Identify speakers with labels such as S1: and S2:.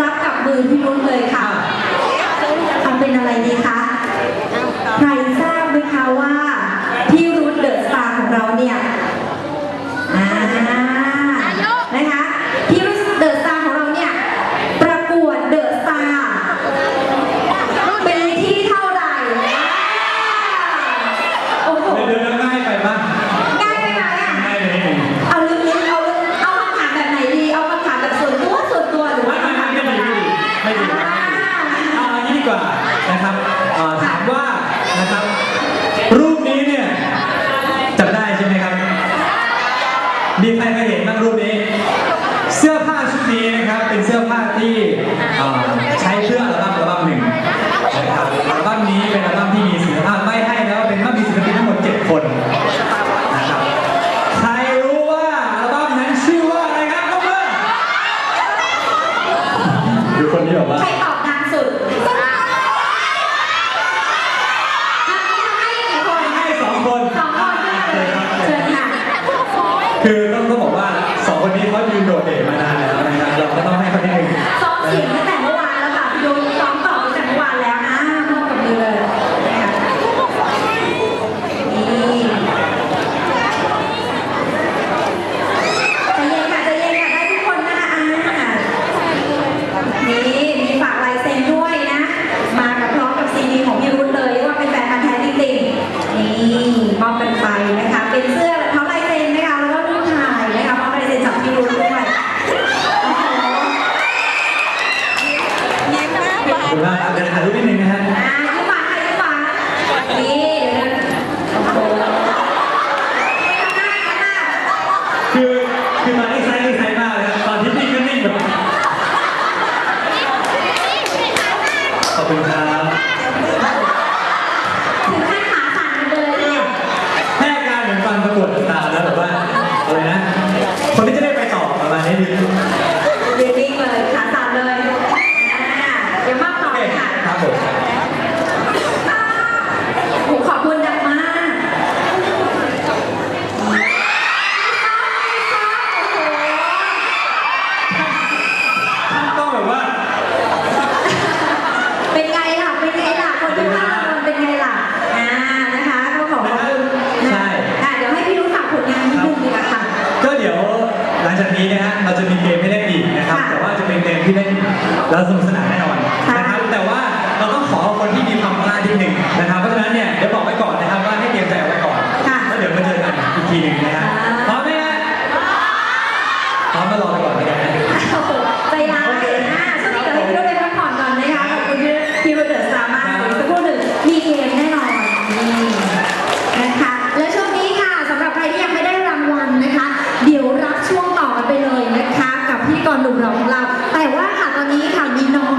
S1: รับกับมือพี่รุ่นเลยค่ะทำเป็นอะไรดีคะ ใครทราบไหมคะว่าพี่รุ่นเดอะสตาร์ของเราเนี่ยอ่านะคะพี่รุ่นเดอะสตาร์ของเราเนี่ยประกวดเดอะสตาร์ปีที่เท่าไหร่โอ้โห
S2: เดี๋ยวเดี๋ยวง่ายไปบ้าง
S1: ง่ายไปไหมอะ
S2: ง่ายไปนิดนึง
S1: เอาลึกๆเอาลึกเอาคำถามแบบไหนดี เอาคำถามแบบส่วนตัวส่วนตัวหรือว่า
S2: ไม่
S1: คำถาม
S2: ไม่
S1: ธรรม
S2: ไม่ดี
S1: ดา
S2: ไม่ดี
S1: อ่า
S2: เอาอันนี้ดี กว่านะครับถามว่านะครับ รูปนี้เนี่ยจำได้ใช่ไหมครับ มีใครเคยเห็นบ้างรูปนี้ เสื้อผ้าชุดนี้นะครับ เป็นเสื้อผ้าที่เอ่อใช้เพื่ออัลบั้มอัลบั้มหนึ่งนะครับอัลบั้มนี้เป็นอัลบั้มที่มีศิลปะไม่ให้แล้วเป็นอัลบั้มมีศิลปินทั้งหมด 7 คนนะครับ ใครรู้ว่าอัลบั้มนั้นชื่อว่าอะไรครับยกมือดูคนนี้บอกว่า
S1: ใครตอบนานสุดอะให้กี่คน
S2: ให้สองคน
S1: สองคนเลยเชิญค่ะ
S2: คือต้องต้องบอกว่าสองคนนี้เขายืนโดดเด่นมานานแล้วนะครับเราก็ต้องให้เขานิดนึง
S1: ซ้อมเสียงตั้งแต่เมื่อวานแล้วค่ะพี่โดนซ้อมตอบตั้งแต่เมื่อวานแล้วอ่ามอบกับมือเลยนะคะนี่ใจเย็นค่ะใจเย็นค่ะได้ทุกคนนะคะอ่านี่มีฝากลายเซ็นด้วยนะ มากับพร้อมกับซีดีของพี่รุ่นเลยว่าเป็นแฟนพันธุ์แท้จริงๆนี่มอบกันไปนะคะ เป็นเสื้อพร้อมลายเซ็นนะคะแล้วก็รูปถ่ายนะคะพร้อมลายเซ็นจากพี่รุ่นด้วยโอ้โห
S2: ขอบคุณมากครับเดี๋ยวถ่ายรูปนิดนึงนะฮะ
S1: อ่ายิ้มหวานค่ะยิ้มหวานนี่เดี๋ยวนะโอ้โหไม่ทำหน้าทำหน้า
S2: คือคือมาที่ไซส์ที่ไซส์มากเลยครับตอนที่นิ่งก็นิ่งแบบขอบคุณครับ
S1: ถึงขั้นขาสั่นกันเลยเนี่ย
S2: ให้อาการเหมือนฟังประกวดตามแล้วแบบว่าอะไรนะ คนที่จะได้ไปต่อประมาณนี้ดี
S1: ยืนนิ่งเลยขาสั่นเลยอ่าเดี๋ยวมอบต่อ
S2: โอเค
S1: ค่ะ
S2: ครับผม
S1: โอ้โหขอบคุณดังมากโอ้โห
S2: ต้องแบบว่า
S1: เป็นไงล่ะ เป็นไงล่ะ คนที่มาเป็นไงล่ะ อ่า นะคะก็ขอขอบคุณนะอะเดี๋ยวให้พี่รู้ฝากผลงานนิดนึงดีกว่าค่ะ
S2: ก็เดี๋ยว หลังจากนี้นะฮะเราจะมีเกมให้เล่นอีกนะครับ
S1: ค่ะ
S2: แต่ว่าจะเป็นเกมที่เล่นแล้วสนุกสนานแน่นอน
S1: ค่ะ
S2: นะครับแต่ว่าเราต้องขอคนที่มีความกล้านิดหนึ่งนะครับเพราะฉะนั้นเนี่ยเดี๋ยวบอกไว้ก่อนนะครับว่าให้เตรียมใจเอาไว้ก่อน
S1: ค่ะ
S2: แล้วเดี๋ยวมาเจอกันอีกทีหนึ่งนะฮะ
S1: อ่า
S2: พร้อมไหมฮะพร้อมก็รอไปก่อนเลยกันนะ
S1: โอ้โหใจร้ายอะช่วงนี้เดี๋ยวให้พี่รุ่ไปพักผ่อนก่อนนะคะขอบคุณที่ที่รุ่เดอะสตาร์มากเดี๋ยวสักครู่หนึ่งมีเกมแน่นอนนี่นะคะ อกันไปเลยนะคะ กับพธี่กรหนุ่มเราของเรา แต่ว่าค่ะตอนนี้ค่ะมีน้อง